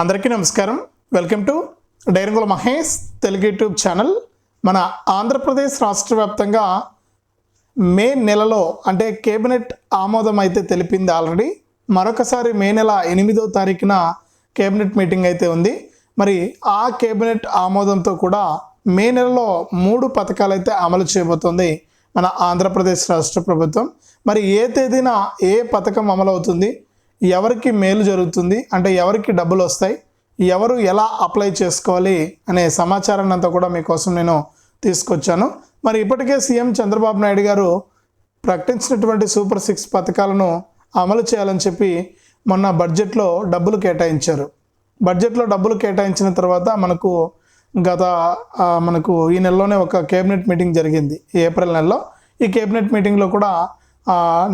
అందరికీ నమస్కారం. Welcome to డైరంగుల మహేష్ తెలుగు యూట్యూబ్ ఛానల్. మన ఆంధ్రప్రదేశ్ రాష్ట్ర వ్యాప్తంగా మే నెలలో అంటే కేబినెట్ ఆమోదం అయితే తెలిపింది ఆల్రెడీ. మరొకసారి మే నెల ఎనిమిదో తారీఖున కేబినెట్ మీటింగ్ అయితే ఉంది. మరి ఆ కేబినెట్ ఆమోదంతో కూడా మే నెలలో మూడు పథకాలు అయితే అమలు చేయబోతోంది మన ఆంధ్రప్రదేశ్ రాష్ట్ర ప్రభుత్వం. మరి ఏ తేదీన ఏ పథకం అమలు అవుతుంది ఎవరికి మేలు జరుగుతుంది అంటే ఎవరికి డబ్బులు వస్తాయి ఎవరు ఎలా అప్లై చేసుకోవాలి అనే సమాచారాన్ని అంతా కూడా మీకోసం నేను తీసుకొచ్చాను. మరి ఇప్పటికే సీఎం చంద్రబాబు నాయుడు గారు ప్రకటించినటువంటి సూపర్ సిక్స్ పథకాలను అమలు చేయాలని చెప్పి మొన్న బడ్జెట్లో డబ్బులు కేటాయించారు. బడ్జెట్లో డబ్బులు కేటాయించిన తర్వాత మనకు గత మనకు ఈ నెలలోనే ఒక కేబినెట్ మీటింగ్ జరిగింది ఏప్రిల్ నెలలో. ఈ కేబినెట్ మీటింగ్లో కూడా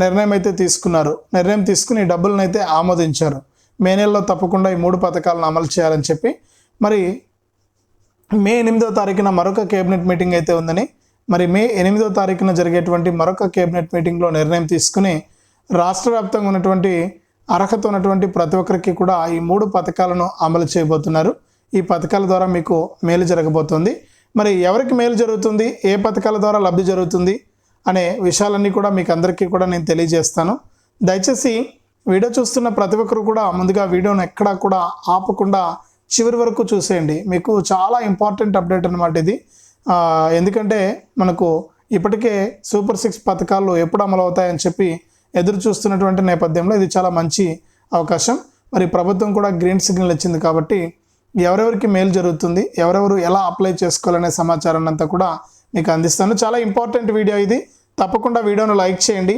నిర్ణయం అయితే తీసుకున్నారు. నిర్ణయం తీసుకుని డబ్బులను అయితే ఆమోదించారు. మే నెలలో తప్పకుండా ఈ మూడు పథకాలను అమలు చేయాలని చెప్పి మరి మే ఎనిమిదో తారీఖున మరొక కేబినెట్ మీటింగ్ అయితే ఉందని మరి మే ఎనిమిదో తారీఖున జరిగేటువంటి మరొక కేబినెట్ మీటింగ్లో నిర్ణయం తీసుకుని రాష్ట్ర వ్యాప్తంగా ఉన్నటువంటి అర్హత ఉన్నటువంటి ప్రతి ఒక్కరికి కూడా ఈ మూడు పథకాలను అమలు చేయబోతున్నారు. ఈ పథకాల ద్వారా మీకు మేలు జరగబోతుంది. మరి ఎవరికి మేలు జరుగుతుంది? ఏ పథకాల ద్వారా లబ్ధి జరుగుతుంది? అనే విషయాలన్నీ కూడా మీకు అందరికీ కూడా నేను తెలియజేస్తాను. దయచేసి వీడియో చూస్తున్న ప్రతి ఒక్కరు కూడా ముందుగా వీడియోను ఎక్కడా కూడా ఆపకుండా చివరి వరకు చూసేయండి. మీకు చాలా ఇంపార్టెంట్ అప్డేట్ అనమాట ఇది. ఎందుకంటే మనకు ఇప్పటికే సూపర్ సిక్స్ పథకాలు ఎప్పుడు అమలు అవుతాయని చెప్పి ఎదురు చూస్తున్నటువంటి నేపథ్యంలో ఇది చాలా మంచి అవకాశం. మరి ప్రభుత్వం కూడా గ్రీన్ సిగ్నల్ ఇచ్చింది కాబట్టి ఎవరెవరికి మేలు జరుగుతుంది ఎవరెవరు ఎలా అప్లై చేసుకోవాలనే సమాచారాన్ని అంతా కూడా మీకు అందిస్తాను. చాలా ఇంపార్టెంట్ వీడియో ఇది. తప్పకుండా వీడియోను లైక్ చేయండి.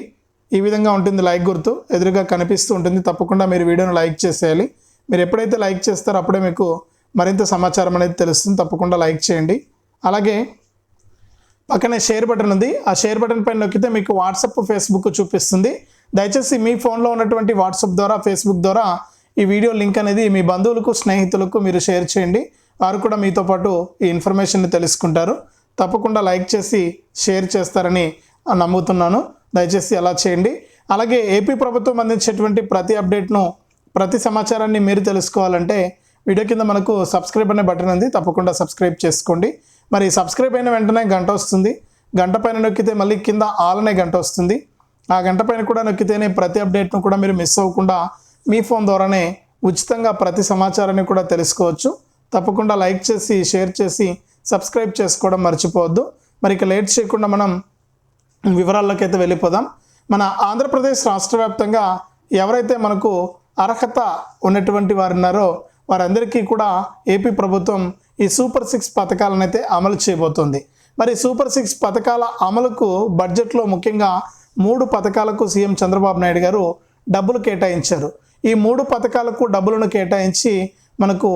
ఈ విధంగా ఉంటుంది లైక్ గుర్తు. ఎదురుగా కనిపిస్తూ ఉంటుంది. తప్పకుండా మీరు వీడియోను లైక్ చేసేయాలి. మీరు ఎప్పుడైతే లైక్ చేస్తారో అప్పుడే మీకు మరింత సమాచారం అనేది తెలుస్తుంది. తప్పకుండా లైక్ చేయండి. అలాగే పక్కనే షేర్ బటన్ ఉంది. ఆ షేర్ బటన్ పైన నొక్కితే మీకు వాట్సప్ ఫేస్బుక్ చూపిస్తుంది. దయచేసి మీ ఫోన్లో ఉన్నటువంటి వాట్సాప్ ద్వారా ఫేస్బుక్ ద్వారా ఈ వీడియో లింక్ అనేది మీ బంధువులకు స్నేహితులకు మీరు షేర్ చేయండి. వారు కూడా మీతో పాటు ఈ ఇన్ఫర్మేషన్ని తెలుసుకుంటారు. తప్పకుండా లైక్ చేసి షేర్ చేస్తారని నమ్ముతున్నాను. దయచేసి అలా చేయండి. అలాగే ఏపీ ప్రభుత్వం అందించేటువంటి ప్రతి అప్డేట్ను ప్రతి సమాచారాన్ని మీరు తెలుసుకోవాలంటే వీడియో కింద మనకు సబ్స్క్రైబ్ అనే బటన్ ఉంది. తప్పకుండా సబ్స్క్రైబ్ చేసుకోండి. మరి సబ్స్క్రైబ్ అయిన వెంటనే గంట వస్తుంది. గంట పైన నొక్కితే మళ్ళీ కింద ఆల్ అనే గంట వస్తుంది. ఆ గంట పైన కూడా నొక్కితేనే ప్రతి అప్డేట్ను కూడా మీరు మిస్ అవ్వకుండా మీ ఫోన్ ద్వారానే ఉచితంగా ప్రతి సమాచారాన్ని కూడా తెలుసుకోవచ్చు. తప్పకుండా లైక్ చేసి షేర్ చేసి సబ్స్క్రైబ్ చేసుకోవడం మర్చిపోవద్దు. మరి ఇక లేట్ చేయకుండా మనం వివరాల్లోకి అయితే వెళ్ళిపోదాం. మన ఆంధ్రప్రదేశ్ రాష్ట్ర వ్యాప్తంగా ఎవరైతే మనకు అర్హత ఉన్నటువంటి వారు ఉన్నారో వారందరికీ కూడా ఏపీ ప్రభుత్వం ఈ సూపర్ సిక్స్ పథకాలను అయితే అమలు చేయబోతోంది. మరి సూపర్ సిక్స్ పథకాల అమలుకు బడ్జెట్లో ముఖ్యంగా మూడు పథకాలకు సీఎం చంద్రబాబు నాయుడు గారు డబ్బులు కేటాయించారు. ఈ మూడు పథకాలకు డబ్బులను కేటాయించి మనకు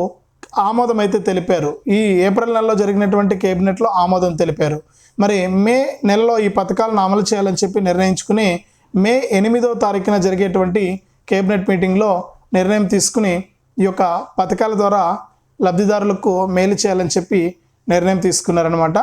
ఆమోదం అయితే తెలిపారు. ఈ ఏప్రిల్ నెలలో జరిగినటువంటి కేబినెట్లో ఆమోదం తెలిపారు. మరి మే నెలలో ఈ పథకాలను అమలు చేయాలని చెప్పి నిర్ణయించుకుని మే ఎనిమిదో తారీఖున జరిగేటువంటి కేబినెట్ మీటింగ్లో నిర్ణయం తీసుకుని ఈ యొక్క పథకాల ద్వారా లబ్ధిదారులకు మేలు చేయాలని చెప్పి నిర్ణయం తీసుకున్నారనమాట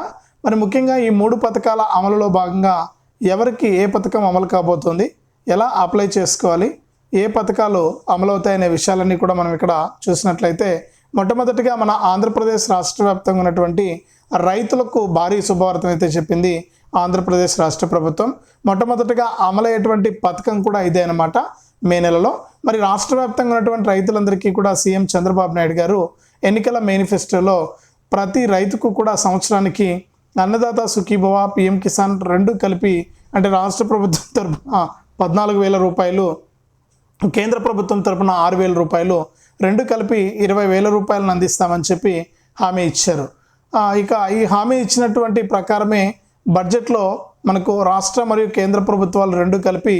మరి ముఖ్యంగా ఈ మూడు పథకాల అమలులో భాగంగా ఎవరికి ఏ పథకం అమలు కాబోతుంది? ఎలా అప్లై చేసుకోవాలి? ఏ పథకాలు అమలవుతాయనే విషయాలన్నీ కూడా మనం ఇక్కడ చూసినట్లయితే మొట్టమొదటిగా మన ఆంధ్రప్రదేశ్ రాష్ట్ర వ్యాప్తంగా ఉన్నటువంటి రైతులకు భారీ శుభవార్తను అయితే చెప్పింది ఆంధ్రప్రదేశ్ రాష్ట్ర ప్రభుత్వం. మొట్టమొదటిగా అమలయ్యేటువంటి పథకం కూడా ఇదే అనమాట మే నెలలో. మరి రాష్ట్ర వ్యాప్తంగా ఉన్నటువంటి రైతులందరికీ కూడా సీఎం చంద్రబాబు నాయుడు గారు ఎన్నికల మేనిఫెస్టోలో ప్రతి రైతుకు కూడా సంవత్సరానికి అన్నదాత సుఖీభవ పిఎం కిసాన్ రెండు కలిపి అంటే రాష్ట్ర ప్రభుత్వం తరఫున పద్నాలుగు వేల రూపాయలు కేంద్ర ప్రభుత్వం తరపున ఆరు వేల రూపాయలు రెండు కలిపి ఇరవై వేల రూపాయలను అందిస్తామని చెప్పి హామీ ఇచ్చారు. ఇక ఈ హామీ ఇచ్చినటువంటి ప్రకారమే బడ్జెట్లో మనకు రాష్ట్ర మరియు కేంద్ర ప్రభుత్వాలు రెండు కలిపి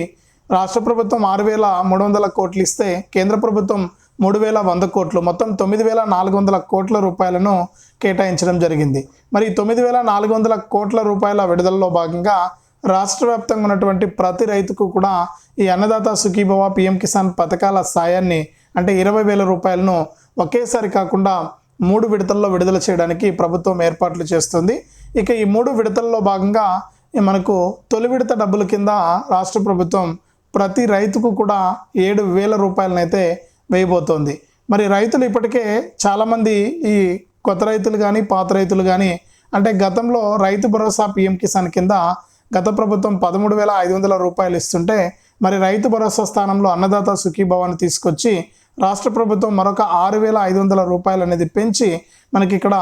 రాష్ట్ర ప్రభుత్వం ఆరు వేల మూడు వందల కోట్లు ఇస్తే కేంద్ర ప్రభుత్వం మూడు వేల వంద కోట్లు మొత్తం తొమ్మిది వేల నాలుగు వందల కోట్ల రూపాయలను కేటాయించడం జరిగింది. మరి తొమ్మిది వేల నాలుగు వందల కోట్ల రూపాయల విడుదలలో భాగంగా రాష్ట్ర వ్యాప్తంగా ఉన్నటువంటి ప్రతి రైతుకు కూడా ఈ అన్నదాత సుఖీభవ పిఎం కిసాన్ పథకాల సాయాన్ని అంటే ఇరవై వేల రూపాయలను ఒకేసారి కాకుండా మూడు విడతల్లో విడుదల చేయడానికి ప్రభుత్వం ఏర్పాట్లు చేస్తుంది. ఇక ఈ మూడు విడతల్లో భాగంగా మనకు తొలి విడత డబ్బుల కింద రాష్ట్ర ప్రభుత్వం ప్రతి రైతుకు కూడా ఏడు వేల రూపాయలనైతే వేయబోతోంది. మరి రైతులు ఇప్పటికే చాలామంది ఈ కొత్త రైతులు కానీ పాత రైతులు కానీ అంటే గతంలో రైతు భరోసా పిఎం కిసాన్ కింద గత ప్రభుత్వం పదమూడు వేల ఐదు వందల రూపాయలు ఇస్తుంటే మరి రైతు భరోసా స్థానంలో అన్నదాత సుఖీభవాన్ని తీసుకొచ్చి రాష్ట్ర ప్రభుత్వం మరొక ఆరు వేల ఐదు వందల రూపాయలు అనేది పెంచి మనకి ఇక్కడ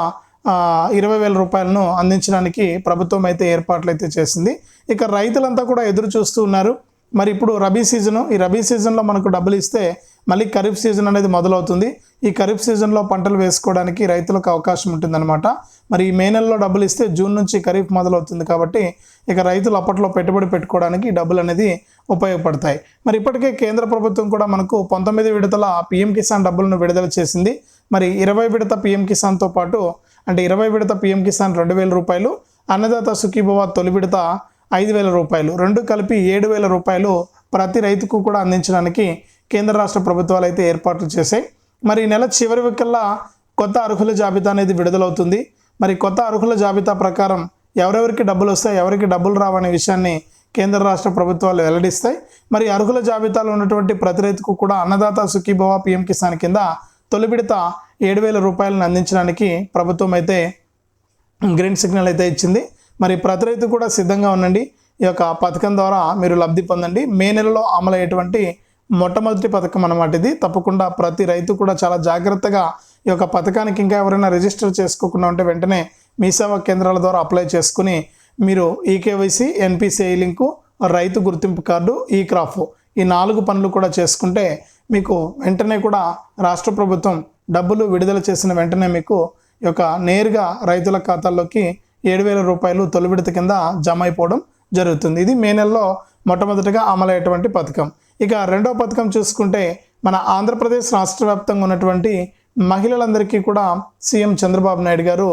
ఇరవై వేల రూపాయలను అందించడానికి ప్రభుత్వం అయితే ఏర్పాట్లు అయితే చేసింది. ఇక రైతులంతా కూడా ఎదురు చూస్తూ ఉన్నారు. మరి ఇప్పుడు రబీ సీజను ఈ రబీ సీజన్లో మనకు డబ్బులు ఇస్తే మళ్ళీ ఖరీఫ్ సీజన్ అనేది మొదలవుతుంది. ఈ ఖరీఫ్ సీజన్లో పంటలు వేసుకోవడానికి రైతులకు అవకాశం ఉంటుందన్నమాట. మరి ఈ మే నెలలో డబ్బులు ఇస్తే జూన్ నుంచి ఖరీఫ్ మొదలవుతుంది కాబట్టి ఇక రైతులు అప్పట్లో పెట్టుబడి పెట్టుకోవడానికి డబ్బులు అనేది ఉపయోగపడతాయి. మరి ఇప్పటికే కేంద్ర ప్రభుత్వం కూడా మనకు పంతొమ్మిది విడతల పిఎం కిసాన్ డబ్బులను విడుదల చేసింది. మరి ఇరవై విడత పిఎం కిసాన్తో పాటు అంటే ఇరవై విడత పిఎం కిసాన్ రెండు వేల రూపాయలు అన్నదాత సుఖీభవ తొలి విడత ఐదు వేల రూపాయలు రెండు కలిపి ఏడు వేల రూపాయలు ప్రతి రైతుకు కూడా అందించడానికి కేంద్ర రాష్ట్ర ప్రభుత్వాలు అయితే ఏర్పాట్లు చేశాయి. మరి నెల చివరి కల్లా కొత్త అర్హుల జాబితా అనేది విడుదలవుతుంది. మరి కొత్త అర్హుల జాబితా ప్రకారం ఎవరెవరికి డబ్బులు వస్తాయి ఎవరికి డబ్బులు రావనే విషయాన్ని కేంద్ర రాష్ట్ర ప్రభుత్వాలు వెల్లడిస్తాయి. మరి అర్హుల జాబితాలో ఉన్నటువంటి ప్రతి రైతుకు కూడా అన్నదాత సుఖీభవ పిఎం కిసాన్ కింద తొలి విడత ఏడు వేల రూపాయలను అందించడానికి ప్రభుత్వం అయితే గ్రీన్ సిగ్నల్ అయితే ఇచ్చింది. మరి ప్రతి రైతు కూడా సిద్ధంగా ఉండండి. ఈ యొక్క పథకం ద్వారా మీరు లబ్ధి పొందండి. మే నెలలో అమలయ్యేటువంటి మొట్టమొదటి పథకం అన్నమాట ఇది. తప్పకుండా ప్రతి రైతు కూడా చాలా జాగ్రత్తగా ఈ యొక్క పథకానికి ఇంకా ఎవరైనా రిజిస్టర్ చేసుకోకుండా ఉంటే వెంటనే మీ సేవా కేంద్రాల ద్వారా అప్లై చేసుకుని మీరు ఈకేవైసీ ఎన్పిసిఐ లింకు రైతు గుర్తింపు కార్డు e ఈ క్రాఫ్ ఈ నాలుగు పనులు కూడా చేసుకుంటే మీకు వెంటనే కూడా రాష్ట్ర ప్రభుత్వం డబ్బులు విడుదల చేసిన వెంటనే మీకు ఈ యొక్క నేరుగా రైతుల ఖాతాల్లోకి ఏడు వేల రూపాయలు తొలి విడత కింద జమ అయిపోవడం జరుగుతుంది. ఇది మే నెలలో మొట్టమొదటిగా అమలయ్యేటువంటి పథకం. ఇక రెండో పథకం చూసుకుంటే మన ఆంధ్రప్రదేశ్ రాష్ట్ర వ్యాప్తంగా ఉన్నటువంటి మహిళలందరికీ కూడా సీఎం చంద్రబాబు నాయుడు గారు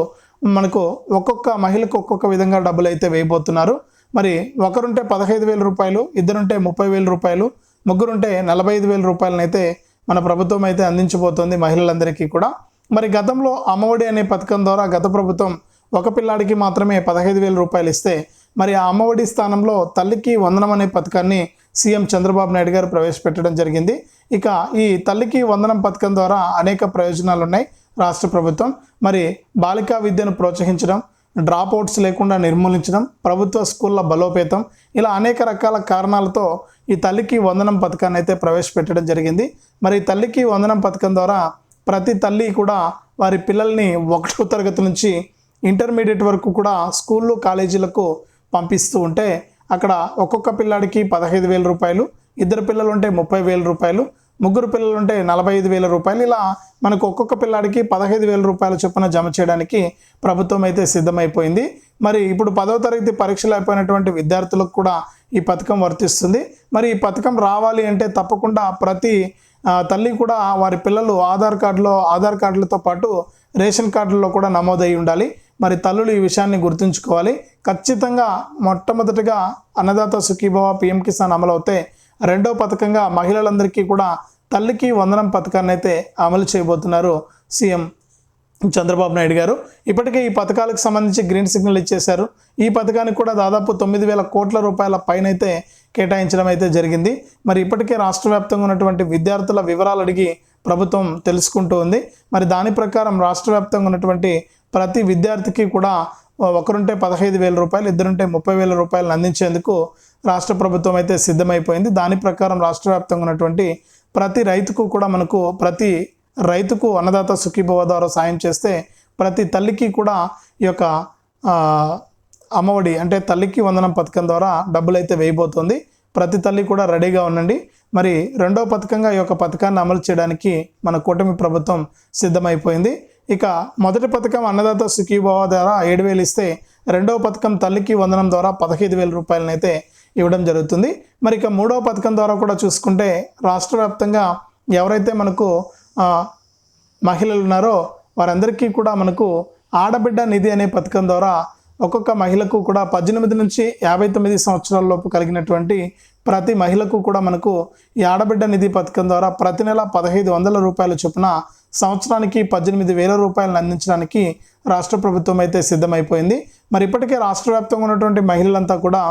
మనకు ఒక్కొక్క మహిళకు ఒక్కొక్క విధంగా డబ్బులు అయితే వేయబోతున్నారు. మరి ఒకరుంటే పదహైదు వేల రూపాయలు ఇద్దరుంటే ముప్పై వేల రూపాయలు ముగ్గురుంటే నలభై ఐదు వేల రూపాయలను అయితే మన ప్రభుత్వం అయితే అందించబోతోంది మహిళలందరికీ కూడా. మరి గతంలో అమ్మఒడి అనే పథకం ద్వారా గత ప్రభుత్వం ఒక పిల్లాడికి మాత్రమే పదహైదు వేల రూపాయలు ఇస్తే మరి ఆ అమ్మఒడి స్థానంలో తల్లికి వందనం అనే పథకాన్ని సీఎం చంద్రబాబు నాయుడు గారు ప్రవేశపెట్టడం జరిగింది. ఇక ఈ తల్లికి వందనం పథకం ద్వారా అనేక ప్రయోజనాలు ఉన్నాయి రాష్ట్ర ప్రభుత్వం. మరి బాలికా విద్యను ప్రోత్సహించడం డ్రాప్ అవుట్స్ లేకుండా నిర్మూలించడం ప్రభుత్వ స్కూళ్ళ బలోపేతం ఇలా అనేక రకాల కారణాలతో ఈ తల్లికి వందనం పథకాన్ని అయితే ప్రవేశపెట్టడం జరిగింది. మరి తల్లికి వందనం పథకం ద్వారా ప్రతి తల్లి కూడా వారి పిల్లల్ని ఒకటో తరగతి నుంచి ఇంటర్మీడియట్ వరకు కూడా స్కూళ్ళు కాలేజీలకు పంపిస్తూ ఉంటే అక్కడ ఒక్కొక్క పిల్లాడికి పదహైదు వేల రూపాయలు ఇద్దరు పిల్లలు ఉంటే ముప్పై వేల రూపాయలు ముగ్గురు పిల్లలు ఉంటే నలభై ఐదు వేల రూపాయలు. ఇలా మనకు ఒక్కొక్క పిల్లాడికి పదహైదు వేల రూపాయల చొప్పున జమ చేయడానికి ప్రభుత్వం అయితే సిద్ధమైపోయింది. మరి ఇప్పుడు పదో తరగతి పరీక్షలు అయిపోయినటువంటి విద్యార్థులకు కూడా ఈ పథకం వర్తిస్తుంది. మరి ఈ పథకం రావాలి అంటే తప్పకుండా ప్రతి తల్లి కూడా వారి పిల్లలు ఆధార్ కార్డులో ఆధార్ కార్డులతో పాటు రేషన్ కార్డుల్లో కూడా నమోదై ఉండాలి. మరి తల్లులు ఈ విషయాన్ని గుర్తుంచుకోవాలి. ఖచ్చితంగా మొట్టమొదటిగా అన్నదాత సుఖీభవ పిఎం కిసాన్ అమలవుతే రెండో పథకంగా మహిళలందరికీ కూడా తల్లికి వందనం పథకాన్ని అయితే అమలు చేయబోతున్నారు సీఎం చంద్రబాబు నాయుడు గారు. ఇప్పటికే ఈ పథకాలకు సంబంధించి గ్రీన్ సిగ్నల్ ఇచ్చేశారు. ఈ పథకానికి కూడా దాదాపు తొమ్మిది వేల కోట్ల రూపాయల పైన అయితే కేటాయించడం అయితే జరిగింది. మరి ఇప్పటికే రాష్ట్ర వ్యాప్తంగా ఉన్నటువంటి విద్యార్థుల వివరాలు అడిగి ప్రభుత్వం తెలుసుకుంటూ ఉంది. మరి దాని ప్రకారం రాష్ట్ర వ్యాప్తంగా ఉన్నటువంటి ప్రతి విద్యార్థికి కూడా ఒకరుంటే పదహైదు వేల రూపాయలు ఇద్దరుంటే ముప్పై వేల రూపాయలు అందించేందుకు రాష్ట్ర ప్రభుత్వం అయితే సిద్ధమైపోయింది. దాని ప్రకారం రాష్ట్ర వ్యాప్తంగా ఉన్నటువంటి ప్రతి రైతుకు కూడా మనకు ప్రతి రైతుకు అన్నదాత సుఖీభవ ద్వారా సాయం చేస్తే ప్రతి తల్లికి కూడా ఈ యొక్క అమ్మఒడి అంటే తల్లికి వందనం పథకం ద్వారా డబ్బులు అయితే వేయబోతోంది. ప్రతి తల్లి కూడా రెడీగా ఉండండి. మరి రెండో పథకంగా ఈ యొక్క పథకాన్ని అమలు చేయడానికి మన కూటమి ప్రభుత్వం సిద్ధమైపోయింది. ఇక మొదటి పథకం అన్నదాత సుఖీభావ ద్వారా ఏడు వేలు ఇస్తే రెండవ పథకం తల్లికి వందనం ద్వారా పదహైదు వేల రూపాయలను అయితే ఇవ్వడం జరుగుతుంది. మరి ఇక మూడవ పథకం ద్వారా కూడా చూసుకుంటే రాష్ట్ర వ్యాప్తంగా ఎవరైతే మనకు మహిళలు ఉన్నారో వారందరికీ కూడా మనకు ఆడబిడ్డ నిధి అనే పథకం ద్వారా ఒక్కొక్క మహిళకు కూడా పద్దెనిమిది నుంచి యాభై తొమ్మిది సంవత్సరాల లోపు కలిగినటువంటి ప్రతి మహిళకు కూడా మనకు ఈ ఆడబిడ్డ నిధి పథకం ద్వారా ప్రతి నెల పదహైదు వందల రూపాయల చొప్పున సంవత్సరానికి పద్దెనిమిది వేల రూపాయలను అందించడానికి రాష్ట్ర ప్రభుత్వం అయితే సిద్ధమైపోయింది. మరి ఇప్పటికే రాష్ట్ర వ్యాప్తంగా ఉన్నటువంటి మహిళలంతా కూడా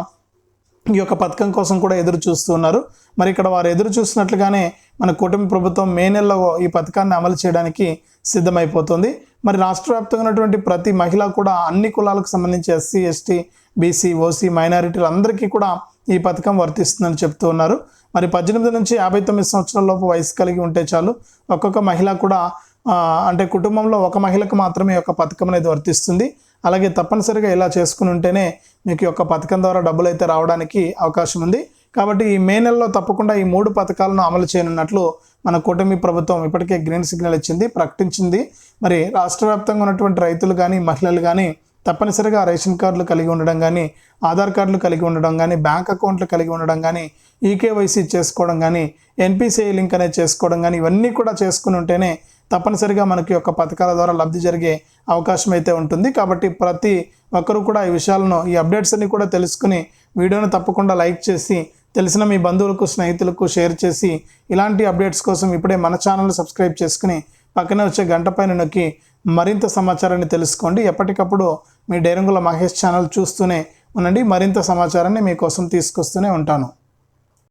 ఈ యొక్క పథకం కోసం కూడా ఎదురు చూస్తూ ఉన్నారు. మరి ఇక్కడ వారు ఎదురు చూసినట్లుగానే మన కుటుంబ ప్రభుత్వం మే నెలలో ఈ పథకాన్ని అమలు చేయడానికి సిద్ధమైపోతుంది. మరి రాష్ట్ర వ్యాప్తంగా ఉన్నటువంటి ప్రతి మహిళ కూడా అన్ని కులాలకు సంబంధించి ఎస్సీ ఎస్టీ బీసీ ఓసీ మైనారిటీలందరికీ కూడా ఈ పథకం వర్తిస్తుందని చెప్తూ ఉన్నారు. మరి పద్దెనిమిది నుంచి యాభై తొమ్మిది సంవత్సరాల లోపు వయసు కలిగి ఉంటే చాలు ఒక్కొక్క మహిళ కూడా అంటే కుటుంబంలో ఒక మహిళకు మాత్రమే ఒక యొక్క పథకం అనేది వర్తిస్తుంది. అలాగే తప్పనిసరిగా ఇలా చేసుకుని ఉంటేనే మీకు యొక్క పథకం ద్వారా డబ్బులు అయితే రావడానికి అవకాశం ఉంది. కాబట్టి ఈ మే నెలలో తప్పకుండా ఈ మూడు పథకాలను అమలు చేయనున్నట్లు మన కూటమి ప్రభుత్వం ఇప్పటికే గ్రీన్ సిగ్నల్ ఇచ్చింది ప్రకటించింది. మరి రాష్ట్ర వ్యాప్తంగా ఉన్నటువంటి రైతులు కానీ మహిళలు కానీ తప్పనిసరిగా రేషన్ కార్డులు కలిగి ఉండడం కానీ ఆధార్ కార్డులు కలిగి ఉండడం కానీ బ్యాంక్ అకౌంట్లు కలిగి ఉండడం కానీ ఈకేవైసీ చేసుకోవడం కానీ ఎన్పిసిఐ లింక్ అనేది చేసుకోవడం కానీ ఇవన్నీ కూడా చేసుకుని ఉంటేనే తప్పనిసరిగా మనకి యొక్క పథకాల ద్వారా లబ్ధి జరిగే అవకాశం అయితే ఉంటుంది. కాబట్టి ప్రతి ఒక్కరూ కూడా ఈ విషయాలను ఈ అప్డేట్స్ అన్ని కూడా తెలుసుకుని వీడియోను తప్పకుండా లైక్ చేసి తెలిసిన మీ బంధువులకు స్నేహితులకు షేర్ చేసి ఇలాంటి అప్డేట్స్ కోసం ఇప్పుడే మన ఛానల్ సబ్స్క్రైబ్ చేసుకుని పక్కనే వచ్చే గంట పైన నొక్కి మరింత సమాచారాన్ని తెలుసుకోండి. ఎప్పటికప్పుడు మీ డైరంగుల మహేష్ ఛానల్ చూస్తూనే ఉండండి. మరింత సమాచారాన్ని మీకోసం తీసుకొస్తూనే ఉంటాను.